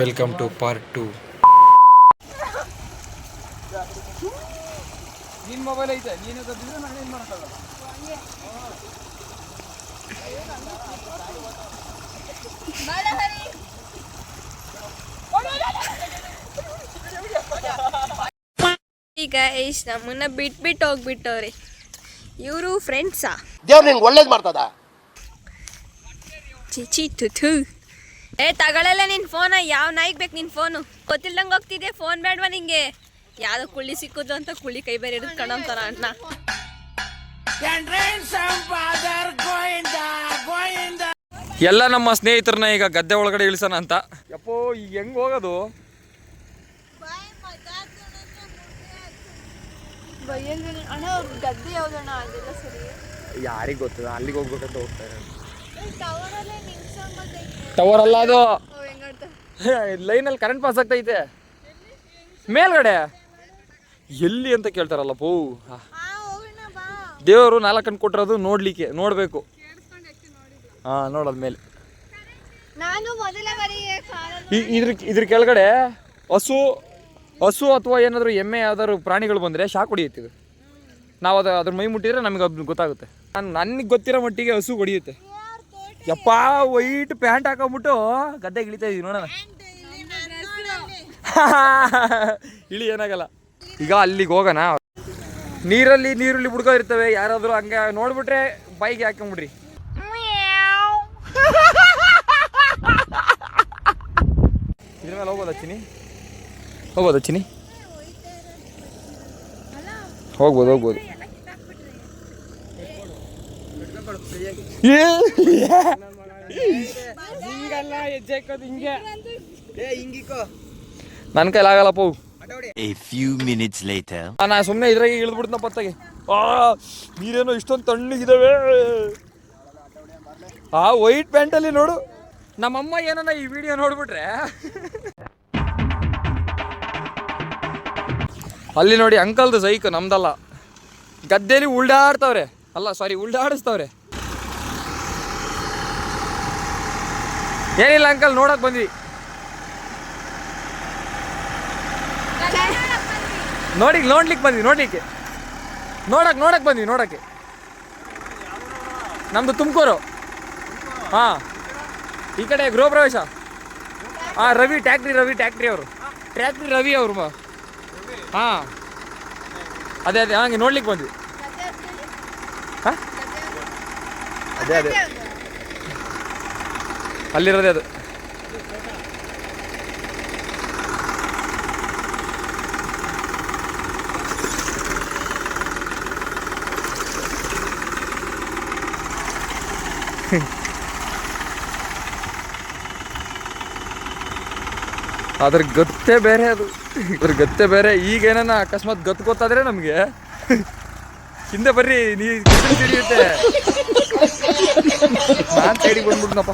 Welcome to part two ನಿನ್ mobile ಐತೆ ನೀನು ಕದ್ದಿದ್ರೆ ನಾನು ಏನ್ ಮಾಡಕ್ಕಾಗಲ್ಲ. ಈಗ ಇಷ್ಟು ನಮ್ಮನ್ನ ಬಿಟ್ಬಿಟ್ಟು ಹೋಗ್ಬಿಟ್ಟವ್ರಿ. ಇವರು ಫ್ರೆಂಡ್ಸಾ ದೇವ್ರು ನಿಂಗೆ ಒಳ್ಳೇದು ಮಾಡ್ತದ? ಚಿಚಿ ತುಥು ಏ ತಗೊಳಲ್ಲ ನಿನ್ ಫೋನ ಯಾವ ನಾಯಿಗೆ ಬೇಕು ನಿನ್ ಫೋನು ಗೊತ್ತಿಲ್ದಂಗೆ ಹೋಗ್ತಿದ್ದೆ ಫೋನ್ ಬೇಡವಾ ನಿಂಗೆ? ಯಾವ್ದೋ ಕುಳ್ಳಿ ಸಿಕ್ಕುದು ಅಂತ ಕುಳ್ಳಿ ಕೈ ಬೇರೆ ಇರೋದು ಕಣಂತಾರ ಅಣ್ಣ. ಎಲ್ಲ ನಮ್ಮ ಸ್ನೇಹಿತರನ್ನ ಈಗ ಗದ್ದೆ ಒಳಗಡೆ ಇಳಿಸೋಣ ಅಂತ. ಯಪ್ಪೋ ಈಗ ಹೆಂಗ್ ಹೋಗೋದು? ಯಾರಿಗೆ ಗೊತ್ತದ? ಅಲ್ಲಿಗೆ ಹೋಗ್ಬೇಕಂತ ಹೋಗ್ತಾ ಟವರ್ ಅಲ್ಲ ಅದು. ಲೈನಲ್ಲಿ ಕರೆಂಟ್ ಪಾಸ್ ಆಗ್ತೈತೆ. ಮೇಲ್ಗಡೆ? ಎಲ್ಲಿ ಅಂತ ಕೇಳ್ತಾರಲ್ಲ ಪೋ. ದೇವರು ನಾಲ್ಕು ಕಣ್ಣು ಕೊಟ್ಟಿರೋದು ನೋಡ್ಲಿಕ್ಕೆ ನೋಡಬೇಕು. ಹಾಂ ನೋಡೋದ್ ಮೇಲೆ. ಇದ್ರ ಇದ್ರ ಕೆಳಗಡೆ ಹಸು ಹಸು ಅಥವಾ ಏನಾದರೂ ಎಮ್ಮೆ ಯಾವ್ದಾದ್ರು ಪ್ರಾಣಿಗಳು ಬಂದರೆ ಶಾಕ್ ಹೊಡಿಯುತ್ತೆ ನಾವು ಅದು ಅದ್ರ ಮೈ ಮುಟ್ಟಿದ್ರೆ ನಮಗೆ ಅದು ಗೊತ್ತಾಗುತ್ತೆ. ನಾನು ನನಗೆ ಗೊತ್ತಿರೋ ಮಟ್ಟಿಗೆ ಹಸು ಹೊಡಿಯುತ್ತೆ. ಯಪ್ಪ ವೈಟ್ ಪ್ಯಾಂಟ್ ಹಾಕೊಂಬಿಟ್ಟು ಗದ್ದೆ ಇಳಿತಾ ಇದೀವಿ ನೋಡೋಣ. ಇಳಿ ಏನಾಗಲ್ಲ. ಈಗ ಅಲ್ಲಿಗೆ ಹೋಗೋಣ. ನೀರಲ್ಲಿ ನೀರುಳ್ಳಿ ಬುಡ್ಕೋ ಇರ್ತವೆ ಯಾರಾದರೂ ಹಂಗೆ ನೋಡ್ಬಿಟ್ರೆ ಬೈಕ್ ಹಾಕೊಂಬಿಡ್ರಿ. ಇದ್ರ ಮೇಲೆ ಹೋಗ್ಬೋದಾ ಚಿನಿ ಹೋಗ್ಬೋದಾ ಚಿನಿ ಹೋಗ್ಬೋದು ಹೋಗ್ಬೋದು. ನನ್ನ ಕೈಲಿ ಆಗಲ್ಲಪ್ಪ ಪೋ. Few minutes late later. ಆ, ನಾ ಸುಮ್ಮನೆ ಇದ್ರಾಗೆ ಇಳಿದ್ಬಿಡ್ತನ ಪತ್ತಾಗೆ. ಆ ನೀರೇನೋ ಇಷ್ಟೊಂದು ತಣ್ಣಗಿದಾವೆ. ಆ ವೈಟ್ ಪ್ಯಾಂಟಲ್ಲಿ ನೋಡು. ನಮ್ಮಮ್ಮ ಏನನ್ನ ಈ ವಿಡಿಯೋ ನೋಡ್ಬಿಟ್ರೆ. ಅಲ್ಲಿ ನೋಡಿ ಅಂಕಲ್ದು ಸೈಕು ನಮ್ದಲ್ಲ. ಗದ್ದೆಲಿ ಉಲ್ಡಾಡ್ತಾವ್ರೆ. ಅಲ್ಲ ಸಾರಿ ಉಲ್ಡಾಡಿಸ್ತವ್ರೆ. ಏನಿಲ್ಲ ಅಂಕಲ್, ನೋಡಕ್ ಬಂದ್ವಿ. ನೋಡಿ ನೋಡ್ಲಿಕ್ಕೆ ಬಂದ್ವಿ, ನೋಡ್ಲಿಕ್ಕೆ. ನೋಡಕ್ ನೋಡಕ್ ಬಂದ್ವಿ, ನೋಡಕ್ಕೆ. ನಮ್ದು ತುಮಕೂರು. ಹಾ. ಈ ಕಡೆ ಗೃಹ ಪ್ರವೇಶ. ಹಾ, ರವಿ ಟ್ಯಾಕ್ಟ್ರಿ ರವಿ ಟ್ಯಾಕ್ಟ್ರಿ ಅವರು. ಟ್ಯಾಕ್ಟ್ರಿ ರವಿ ಅವರು ಹಾ. ಅದೇ ಅದೇ, ಹಂಗೆ ನೋಡ್ಲಿಕ್ಕೆ ಬಂದ್ವಿ. ಹಾ? ಅದೇ ಅದೇ. ಅಲ್ಲಿರೋದೇ ಅದು. ಅದ್ರ ಗತ್ತೆ ಬೇರೆ ಅದು. ಇದ್ರ ಗತ್ತೆ ಬೇರೆ. ಈಗ ಏನನ್ನ ಅಕಸ್ಮಾತ್ ಗತ್ತು ಗೊತ್ತಾದ್ರೆ ನಮಗೆ. ಹಿಂದೆ ಬರ್ರಿ, ನೀ ಸಿಡಿಯುತ್ತೆ ನಾನು ಸೈಡಿಗೆ ಬಂದ್ಬಿಟ್ನಪ್ಪ.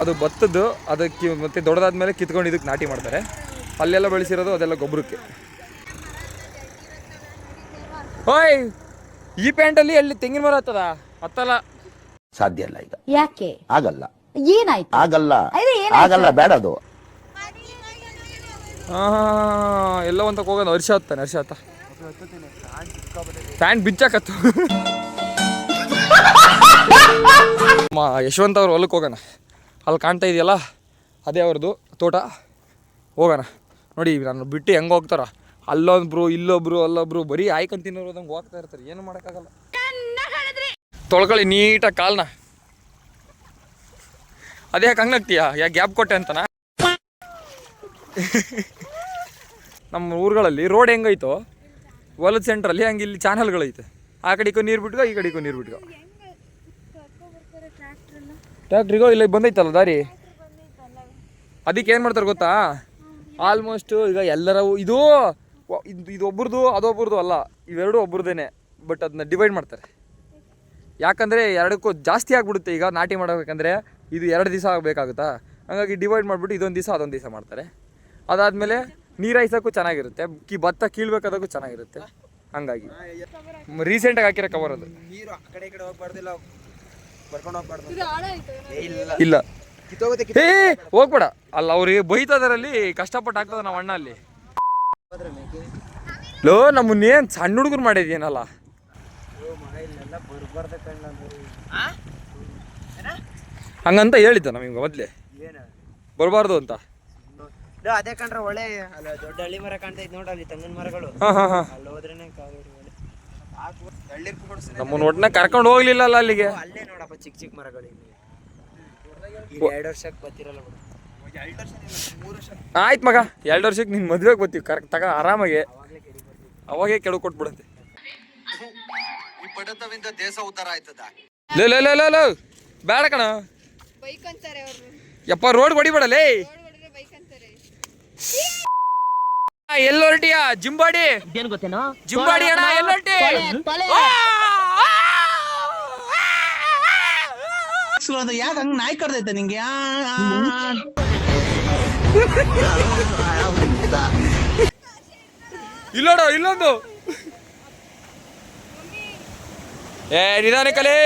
ಅದು ಭತ್ತದ್ದು ಅದಕ್ಕೆ ಮತ್ತೆ ದೊಡ್ಡದಾದ್ಮೇಲೆ ಕಿತ್ಕೊಂಡು ಇದಕ್ಕೆ ನಾಟಿ ಮಾಡ್ತಾರೆ. ಅಲ್ಲೆಲ್ಲ ಬೆಳೆಸಿರೋದು ಅದೆಲ್ಲ ಗೊಬ್ಬರಕ್ಕೆ. ಓಯ್ ಈ ಪ್ಯಾಂಟಲ್ಲಿ ಎಲ್ಲಿ ತೆಂಗಿನ ಮರ ಹತ್ತದ? ಹತ್ತಲ್ಲ. ಸಾಧ್ಯ ಇಲ್ಲ ಈಗ. ಯಾಕೆ? ಆಗಲ್ಲ. ಏನಾಯ್ತು? ಆಗಲ್ಲ. ಅದೇ ಏನಾಯ್ತು? ಆಗಲ್ಲ ಬೇಡ ಅದು ಎಲ್ಲ ಒಂದಕ್ಕೆ ಹೋಗೋಣ. ವರ್ಷ ಹತ್ತ ವರ್ಷ ಹತ್ತ. ಪ್ಯಾಂಟ್ ಬಿಚ್ಚಾಕತ್ತು. ಯಶವಂತ ಯಶವಂತ್ ಅವ್ರ ಹೊಲಕ್ಕೆ ಹೋಗೋಣ. ಅಲ್ಲಿ ಕಾಣ್ತಾ ಇದೆಯಲ್ಲ? ಅದೇ ಅವ್ರದ್ದು ತೋಟ. ಹೋಗೋಣ. ನೋಡಿ, ನಾನು ಬಿಟ್ಟು ಹೆಂಗೆ ಹೋಗ್ತಾರ. ಅಲ್ಲೊಬ್ರು, ಇಲ್ಲೊಬ್ರು, ಅಲ್ಲೊಬ್ರು, ಬರೀ ಆಯ್ಕೊಂಡ್ ತಿನ್ನೋದಂಗೆ ಹೋಗ್ತಾ ಇರ್ತಾರೆ. ಏನು ಮಾಡೋಕ್ಕಾಗಲ್ಲ. ತೊಳ್ಕೊಳ್ಳಿ ನೀಟಾಗಿ ಕಾಲ್ನ. ಅದೇ ಯಾಕೆ ಹಂಗಾಗ್ತೀಯಾ ಯಾಕೆ ಗ್ಯಾಪ್ ಕೊಟ್ಟೆ ಅಂತನಾ? ನಮ್ಮ ಊರುಗಳಲ್ಲಿ ರೋಡ್ ಹೆಂಗೈತೋ, ಹೊಲದ ಸೆಂಟ್ರಲ್ಲಿ ಹಂಗೆ ಇಲ್ಲಿ ಚಾನಲ್ಗಳೈತೆ ಆ ಕಡೆಗೂ ನೀರು ಬಿಟ್ಕೋ, ಈ ಕಡೆಗೂ ನೀರು ಬಿಟ್ಕೋ. ಟ್ಯಾಕ್ಟ್ರಿಗೋ ಇಲ್ಲ ಬಂದೈತಲ್ಲ ದಾರಿ? ಅದಕ್ಕೆ ಏನು ಮಾಡ್ತಾರೆ ಗೊತ್ತಾ? ಆಲ್ಮೋಸ್ಟ್ ಈಗ ಎಲ್ಲರ ಇದು ಇದು ಒಬ್ರದ್ದು ಅದೊಬ್ರದ್ದು ಅಲ್ಲ ಇವೆರಡೂ ಒಬ್ರದ್ದೇನೆ ಬಟ್ ಅದನ್ನ ಡಿವೈಡ್ ಮಾಡ್ತಾರೆ. ಯಾಕಂದರೆ ಎರಡಕ್ಕೂ ಜಾಸ್ತಿ ಆಗಿಬಿಡುತ್ತೆ ಈಗ ನಾಟಿ ಮಾಡಬೇಕಂದ್ರೆ ಇದು ಎರಡು ದಿವಸ ಆಗಬೇಕಾಗುತ್ತಾ? ಹಾಗಾಗಿ ಡಿವೈಡ್ ಮಾಡಿಬಿಟ್ಟು ಇದೊಂದು ದಿವಸ ಅದೊಂದು ದಿವಸ ಮಾಡ್ತಾರೆ. ಅದಾದಮೇಲೆ ನೀರು ಹಾಯ್ಸೋಕ್ಕೂ ಚೆನ್ನಾಗಿರುತ್ತೆ ಕಿ ಭತ್ತ ಕೀಳ್ಬೇಕಾದಕ್ಕೂ ಚೆನ್ನಾಗಿರುತ್ತೆ ಹಂಗಾಗಿ. ರೀಸೆಂಟಾಗಿ ಹಾಕಿರೋ ಕವರ್ ಅದು. ನೀರು ಆ ಕಡೆ ಈ ಕಡೆ ಹೋಗ್ಬಾರ್ದಿಲ್ಲ. ಇಲ್ಲ. ಏ ಹೋಗ್ಬೇಡ. ಅಲ್ಲ ಅವ್ರಿಗೆ ಬೈತದರಲ್ಲಿ ಕಷ್ಟಪಟ್ಟು ಆಗ್ತದ ನಮ್ಮ ಅಣ್ಣ ಅಲ್ಲಿ. ಲೋ ನಮ್ಮನ್ನೇನ್ ಸಣ್ಣ ಹುಡುಗರು ಮಾಡಿದ್ಯೇನಲ್ಲ? ಹಂಗಂತ ಹೇಳಿದ್ದ ನಮಗೆ ಮೊದ್ಲೇ. ಬರಬಾರ್ದು ಅಂತ. ಅದೇ ಕಂಡ್ರೆ ಒಳ್ಳೆ ಅಲ್ಲ ದೊಡ್ಡ ಹಳ್ಳಿ ಮರ ಕಾಣ್ತಾ ಇದ್ ನೋಡ್ರಿ ಅಲ್ಲಿ ತೆಂಗಿನ ಮರಗಳು. ಹೋದ್ರೆ ಅಲ್ಲಿ ಕಾವೇರಿ ಒಳ್ಳೆ ಹಳ್ಳಿ ಕೊಡ್ಸು ನಮ್ಮನ್ನ ನೋಡ್ನ ಕರ್ಕೊಂಡು ಹೋಗ್ಲಿಲ್ಲ ಅಲ್ಲ ಅಲ್ಲಿಗೆ ಅಲ್ಲೇ ನೋಡಪ್ಪ ಚಿಕ್ಕ ಚಿಕ್ಕ ಮರಗಳು ಇಲ್ಲಿ. ಈಗ ಎರಡು ವರ್ಷಕ್ಕೆ ಬರ್ತಿರಲ್ಲ ಬಿಡು. ಆಯ್ತು ಮಗ ಎರಡು ವರ್ಷಕ್ಕೆ ನಿನ್ನ ಮದುವೆಗೆ ಬರ್ತೀವಿ. ಕರೆಕ್ಟ್ ತಗ ಆರಾಮಾಗಿ. ಅವಾಗೇ ಕೆಳಗೆ ಕೊಟ್ಬಿಡುತ್ತೆ. ದೇಶ ಉದ್ಧಾರ ಆಯ್ತದ? ಲೇ ಲೇ ಲೇ ಲೇ ಲೇ. ಬೇಡ ಕಣ. ಯಪ್ಪ ರೋಡ್ ಹೊಡಿಬೇಡ ಲೇ. ಬೈಕಂತಾರೆ ಜಿಂಬಾಡಿ. ಹೊರಟಿಯ ಜಿಂಬಾಡಿ ಜಿಂಬಾಡಿ ಅಣ್ಣ ಎಲ್ಲಿ ಹೊರಟಿ? ಯಾಕೆ ಹಂಗ್ ನಾಯಿ ಕರ್ದೈತೆ ನಿಂಗೆ? ಇಲ್ಲೋಡ ಇಲ್ಲೊಂದು ಏ ನಿಧಾನ ಕಲೆ.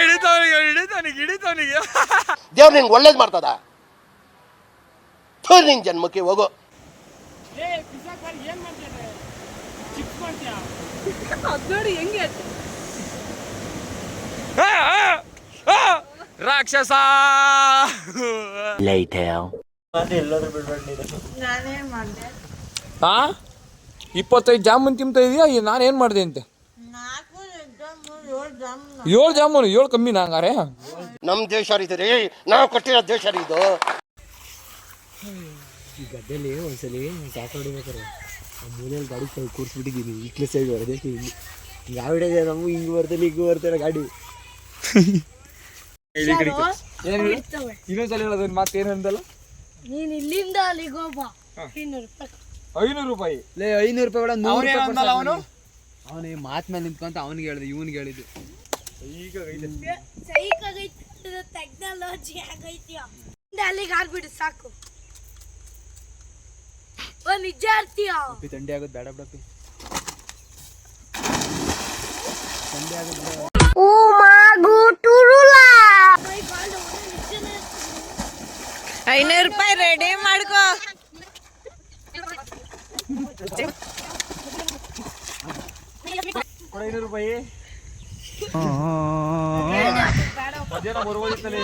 ಹಿಡಿತವನಿಗೆ ಹಿಡಿತವನಿಗೆ ಹಿಡಿತವನಿಗೆ. ದೇವ್ರು ನಿಂಗೆ ಒಳ್ಳೇದು ಮಾಡ್ತದ? ಥು, ನಿನ್ ಜನ್ಮಕ್ಕೆ ಹೋಗೋ. ಆ, ಆ, ಆ, ರಾಕ್ಷಸ! Later. ಹಾ ಇಪ್ಪತ್ತೈದು ಜಾಮೂನ್ ತಿಂತಾ ಇದೀಯಾ? ನಾನೇನ್ ಮಾಡಿದೆ ಅಂತೆ? ಏಳು ಜಾಮೂನು? ಏಳು ಕಮ್ಮಿ ಹಂಗಾರೆ? ನಮ್ ದೇಶ ರೀ ನಾವು ಕಟ್ಟಿರೋ ದೇಶ ರೀ ಇದು ಈ ಗದ್ದೆಯಲ್ಲಿ ಒಂದ್ಸಲಿ ಸಾಕ ಹೊಡಿಬೇಕಾರೆ ಮೂಲೆಯಲ್ಲಿ ಗಾಡಿ ಕೂರಿಸ್ಬಿಟ್ಟಿದ್ದೀನಿ ಈಕ್ಲೆ ಸೈಡ್ ಹೊಡೆದೇ ಹಿಂಗೆ ಯಾವ ಹಿಡಿದೆ ನಮ್ಮ ಹಿಂಗೆ ಬರ್ತಾರೆ ಹಿಂಗೆ ಬರ್ತಾರೆ ಗಾಡಿ. ಇನ್ನೊಂದ್ಸಲ ಹೇಳೋದು ಮಾತು ಏನಂದಲ್ಲ? ನೀನ್ ಇಲ್ಲಿಂದ ಅಲ್ಲಿಗೆ ಹೋಗ್ಬಾ. ಇನ್ನೂರು ರೂಪಾಯಿ. ಐನೂರು ರೂಪಾಯಿ? ಲೇ ಐನೂರು ರೂಪಾಯಿ ನೂರು ರೂಪಾಯಿ ಅವನು? ಅವನಿಗೆ ಮಾತ್ ಮೇಲೆ ನಿಂತ್ಕೊಂತ ಅವನಿಗೆ ಹೇಳಿದೆ ಇವನಿಗೆ ಹೇಳಿದ್ದು. ಸೈಕಾಗೈತಿ. ಅಲ್ಲಿಗೆ ಆಗ್ಬಿಡು ಸಾಕು. ಓ ನಿಜ ಇರ್ತೀಯ ಅಪ್ಪಿ ಥಂಡಿ ಆಗೋದು ಬೇಡ ಬಿಡಪ್ಪಿ ಐನೂರು ರೂಪಾಯಿ ರೆಡಿ ಮಾಡ್ಕೋ ಕೊಡ ಐನೂರು ರೂಪಾಯಿ ಮಧ್ಯಾಹ್ನ ಬರುವುದಿತ್ತಲೇ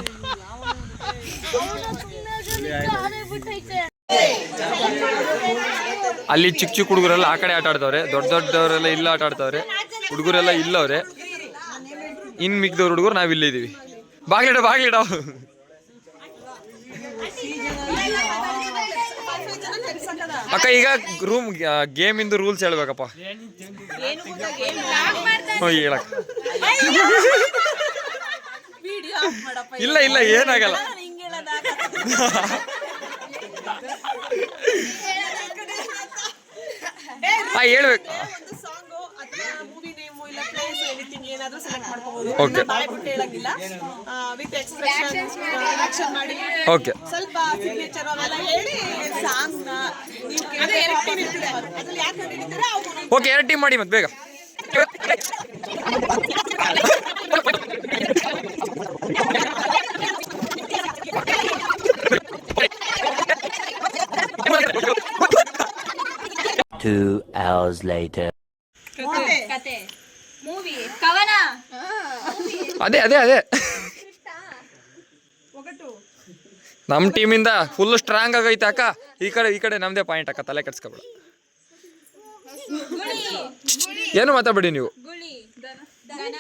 ಅಲ್ಲಿ ಚಿಕ್ಕ ಚಿಕ್ಕ ಹುಡುಗರೆಲ್ಲ ಆ ಕಡೆ ಆಟ ಆಡ್ತವ್ರೆ. ದೊಡ್ಡ ದೊಡ್ಡವರೆಲ್ಲ ಇಲ್ಲ ಆಟ ಆಡ್ತವ್ರೆ. ಹುಡುಗರೆಲ್ಲ ಇಲ್ಲವ್ರೆ. ಇನ್ ಮಿಕ್ದವ್ರ ಹುಡುಗರು ನಾವ್ ಇದೀವಿ. ಬಾಗ್ಲಿಡ ಬಾಗ್ಲಿಡ. ಅಕ್ಕ ಈಗ ರೂಮ್ ಗೇಮ್ ಇಂದ ರೂಲ್ಸ್ ಹೇಳ್ಬೇಕಪ್ಪ. ಹೇಳಕ್ ಇಲ್ಲ ಇಲ್ಲ ಏನಾಗಲ್ಲ ಹಾ ಹೇಳ್ಬೇಕು ಮೂವಿ ನೇಮು ಇಲ್ಲ ಪ್ಲೇಸ್ ಎನಿಥಿಂಗ್ ಏನಾದ್ರೂ ಸೆಲೆಕ್ಟ್ ಮಾಡ್ಕೋಬಹುದು Okay. ಬಾಳೆ ಬಿಟ್ಟು ಹೇಳಂಗಿಲ್ಲ ವಿತ್ ಎಕ್ಸ್ಪ್ರೆಷನ್ ಆಕ್ಷನ್ ಮಾಡಿ. ಓಕೆ ಸ್ವಲ್ಪ ಓಕೆ ಎರಡು ಟೀಮ್ ಮಾಡಿ ಮತ್ತೆ ಬೇಗ. Two hours later. ಕತೆ ಮೂವಿ ಕವನ. ಅದೇ ಅದೇ ಅದೇ. ನಮ್ಮ ಟೀಮಿಂದ ಫುಲ್ ಸ್ಟ್ರಾಂಗ್ ಆಗೈತೆ ಅಕ್ಕ. ಈ ಕಡೆ ಈ ಕಡೆ ನಮ್ದೇ ಪಾಯಿಂಟ್ ಅಕ್ಕ. ತಲೆ ಕೆಡ್ಸ್ಕೊಬೇಡ. ಏನು ಮಾತಾಡ್ಬೇಡಿ ನೀವು? ಗುಳಿ. ದನ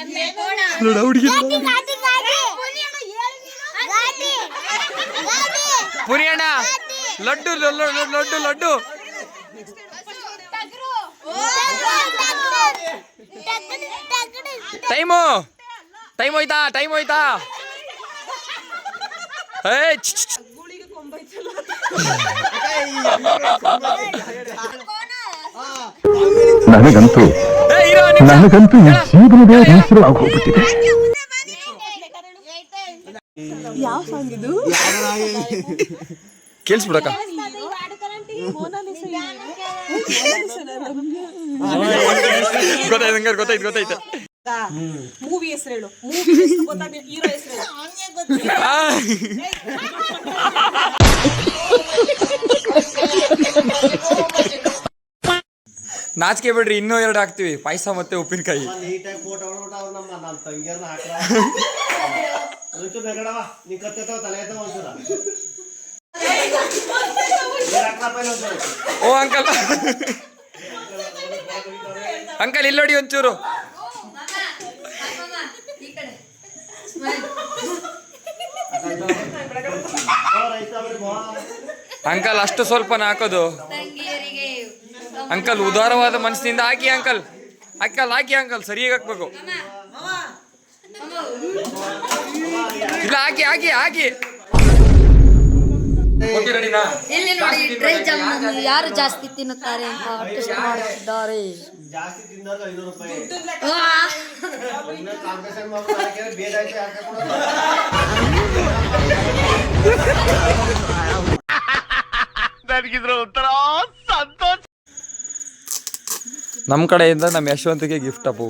ಎಮ್ಮೆ ಕೋಣ. ನೋಡ ಹುಡುಗಿ ಪುರಿ ಅಣ್ಣ ಲಡ್ಡು ಲಡ್ಡು ಲಡ್ಡು ಲಡ್ಡು. ಟೈಮು ಟೈಮ್ ಹೋಯ್ತಾ ಟೈಮ್ ಹೋಯ್ತಾ ಏ ಛ್, ಛ್, ಛ್. ನನಗಂತೂ ಏ, ಇರೋ ನಿಮಿಷ. ನನಗಂತೂ ಈ ಜೀವನವೇ ಬೇಸರವಾಗಿ ಹೋಗ್ಬಿಟ್ಟಿದೆ ಕೇಳಿಸ್ಬಿಡಕ್ಕ ಗೊತ್ತಾಯ್ತು ಗೊತ್ತಾಯ್ತು ಗೊತ್ತಾಯ್ತು. ಮೂವಿ ಹೆಸರು ಹೇಳು. ಮೂವಿ ಗೊತ್ತಾಗ ಹೀರೋ ಹೆಸರು ಹೇಳು. ಅವ್ನಿಗೆ ಗೊತ್ತಿಲ್ಲ ನಾಚಿಕೆ ಬಿಡ್ರಿ ಇನ್ನೂ ಎರಡು ಹಾಕ್ತಿವಿ. ಪಾಯಸ ಮತ್ತೆ ಉಪ್ಪಿನಕಾಯಿ. ನೀಟಾಗಿ ಫೋಟೋ ಹೊಡ್ಬಿಟ್ಟು ಅವ್ರು ನಮ್ಮ ನನ್ನ ತಂಗಿಯರ್ನ ಹಾಕಲ ಒಂಚೂರು ನೆಗಡವ ನೀ ಕತ್ತೈತವ ತಲೆ ಐತವ ಒಂಚೂರ ನೀರ್ ಹಾಕ್ಲಪ್ಪ ಇಲ್ಲಿ ಒಂಚೂರು. ಓ ಅಂಕಲ್ ಅಂಕಲ್ ಇಲ್ಲೋಡಿ ನೋಡಿ ಒಂಚೂರು. ಅಂಕಲ್ ಅಷ್ಟು ಸ್ವಲ್ಪನ ಹಾಕೋದು. ಅಂಕಲ್ ಉದಾರವಾದ ಮನಸ್ಸಿನಿಂದ ಹಾಕಿ ಅಂಕಲ್ ಅಂಕಲ್ ಹಾಕಿ ಅಂಕಲ್ ಸರಿಯಾಗಿ ಹಾಕ್ಬೇಕು. ಇಲ್ಲ ಹಾಕಿ ಹಾಕಿ ಹಾಕಿ. ಇಲ್ಲಿ ನೋಡಿ ಡ್ರೈ ಜಾಮೂನ್ ಯಾರು ಜಾಸ್ತಿ ತಿನ್ನುತ್ತಾರೆ ಅಂತ ಟೆಸ್ಟ್ ಮಾಡುತ್ತಿದ್ದಾರೆ ಜಾಸ್ತಿ ತಿಂದಾಗ ಐನೂರು ರೂಪಾಯಿ. ಬೇಜಾಯ್ತು ಯಾಕೆ ಕೊಡೋದು? ನಮ್ಮ ಕಡೆಯಿಂದ ನಮ್ಮ ಯಶವಂತಿಗೆ ಗಿಫ್ಟ್ ಅಪ್ಪು.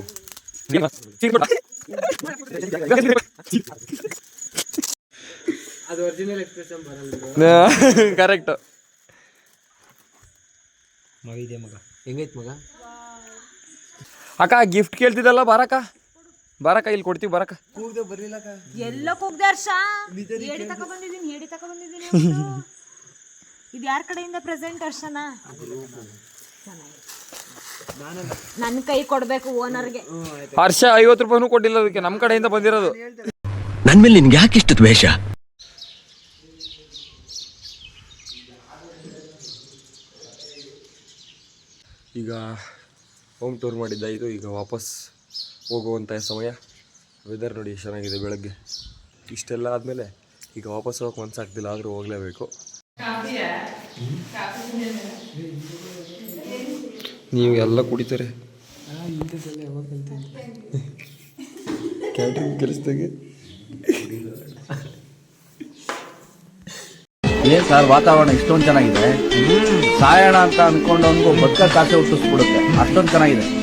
ಅದು ಒರಿಜಿನಲ್ ಎಕ್ಸ್ಪ್ರೆಷನ್ ಬರಲ್ಲ ಕರೆಕ್ಟ್ ಮಗ ಇದೆ ಮಗ. ಹೆಂಗೈತ್ ಮಗ? ಅಕ್ಕ ಗಿಫ್ಟ್ ಕೇಳ್ತಿದ್ದಲ್ಲ ಬರಕ ಬರಕ ಇಲ್ಲಿ ಕೊಡ್ತೀವಿ ಬಾರಕ್ಕ. ಎಲ್ಲ ಕೂಗ್ದೆ ಹರ್ಷ. ಹೇಳಿ ತಕ ಬಂದಿದ್ದೀನಿ ಹೇಳಿ ತಕ ಬಂದಿದ್ದೀನಿ ಇದು ಯಾರ ಕಡೆಯಿಂದ ಪ್ರೆಸೆಂಟ್ ಹರ್ಷನ? ನನ್ನ ಕೈ ಕೊಡ್ಬೇಕು ಓನರ್ಗೆ ಹರ್ಷ ಐವತ್ತು ರೂಪಾಯಿನೂ ಕೊಟ್ಟಿಲ್ಲ ಅದಕ್ಕೆ ನಮ್ಮ ಕಡೆಯಿಂದ ಬಂದಿರೋದು. ನನ್ನ ಮೇಲೆ ನಿನ್ಗೆ ಯಾಕೆ ಇಷ್ಟು ದ್ವೇಷ? ಈಗ ಹೋಮ್ ಟೂರ್ ಮಾಡಿದ್ದಾಯಿತು ಈಗ ವಾಪಸ್ ಹೋಗುವಂಥ ಸಮಯ. ವೆದರ್ ನೋಡಿ ಚೆನ್ನಾಗಿದೆ ಬೆಳಗ್ಗೆ. ಇಷ್ಟೆಲ್ಲ ಆದಮೇಲೆ ಈಗ ವಾಪಸ್ ಹೋಗಕ್ಕೆ ಮನಸ್ಸಾಗ್ತಿಲ್ಲ ಆದರೂ ಹೋಗಲೇಬೇಕು. ನೀವು ಎಲ್ಲ ಕುಡಿತಾರೆ. ಕ್ಯಾಟ್ರಿಂಗ್ ಕೆಲಸದಾಗೆ? ಏನ್ ಸರ್ ವಾತಾವರಣ ಇಷ್ಟೊಂದು ಚೆನ್ನಾಗಿದೆ. ಸಾಯೋಣ ಅಂತ ಅನ್ಕೊಂಡವನ್ಗೂ ಬದುಕ ಕಾಸೆ ಹುಟ್ಟಿಸ್ಬಿಡುತ್ತೆ. ಅಷ್ಟೊಂದು ಚೆನ್ನಾಗಿದೆ.